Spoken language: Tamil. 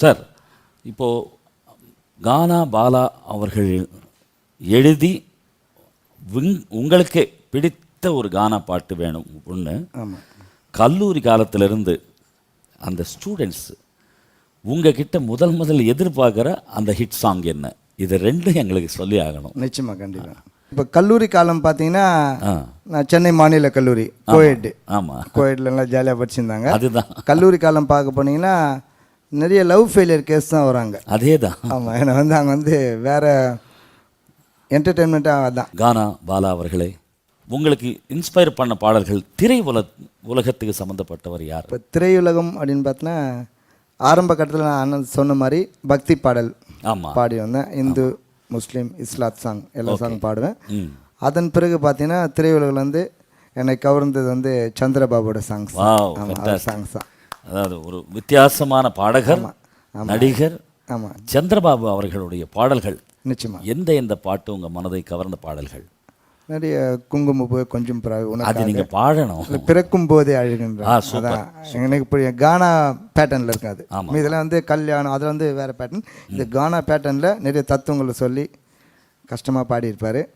சார் இப்போது கானா பாலா அவர்கள் எழுதி உங் உங்களுக்கே பிடித்த ஒரு கானா பாட்டு வேணும். ஒன்று கல்லூரி காலத்திலிருந்து அந்த ஸ்டூடெண்ட்ஸ் உங்ககிட்ட முதல் முதல் எதிர்பார்க்குற அந்த ஹிட் சாங் என்ன? இது ரெண்டும் எங்களுக்கு சொல்லி ஆகணும். நிச்சயமாக கண்டிப்பாக இப்போ கல்லூரி காலம் பார்த்தீங்கன்னா நான் சென்னை மாநில கல்லூரி கோயெட் ஆமாம் கோயெட்ல எல்லாம் ஜாலியாக படிச்சிருந்தாங்க. அதுதான். கல்லூரி காலம் பார்க்க போனீங்கன்னா நிறைய லவ் ஃபெயிலியர் கேஸ் தான் வராங்க. அதே தான் ஆமாம் ஏன்னா வந்து அங்கே வந்து வேற என்டர்டெயின்மெண்ட்டாக அதான். கானா பாலா அவர்களே உங்களுக்கு இன்ஸ்பயர் பண்ண பாடல்கள் திரை உல உலகத்துக்கு சம்மந்தப்பட்டவர் யார்? இப்போ திரையுலகம் அப்படின்னு பார்த்தோன்னா ஆரம்ப கட்டத்தில் நான் அண்ணன் சொன்ன மாதிரி பக்தி பாடல் ஆமாம் பாடி வந்தேன். இந்து முஸ்லீம் இஸ்லாத் சாங் எல்லா சாங் பாடுவேன். அதன் பிறகு பார்த்தீங்கன்னா திரையுலகில் வந்து என்னை கவர்ந்தது வந்து சந்திரபாபுவோட சாங்ஸ் ஆமாம் சாங்ஸ் தான். அதாவது ஒரு வித்தியாசமான பாடகர் நடிகர் ஆமாம் சந்திரபாபு அவர்களுடைய பாடல்கள். நிச்சயமா. எந்த எந்த பாட்டு உங்க மனதை கவர்ந்த பாடல்கள்? நிறைய குங்குமப்பூ கொஞ்சம் பிறகு அது உனக்கு நீங்க பாடணும். பிறக்கும் போதே அழுகின்ற. அதான். எனக்கு இப்படி கானா பேட்டர்னில் இருக்காது. இதெல்லாம் வந்து கல்யாணம் அதில் வந்து வேறு பேட்டர்ன் இந்த கானா பேட்டர்னில் நிறைய தத்துவங்களை சொல்லி கஷ்டமாக பாடியிருப்பார்.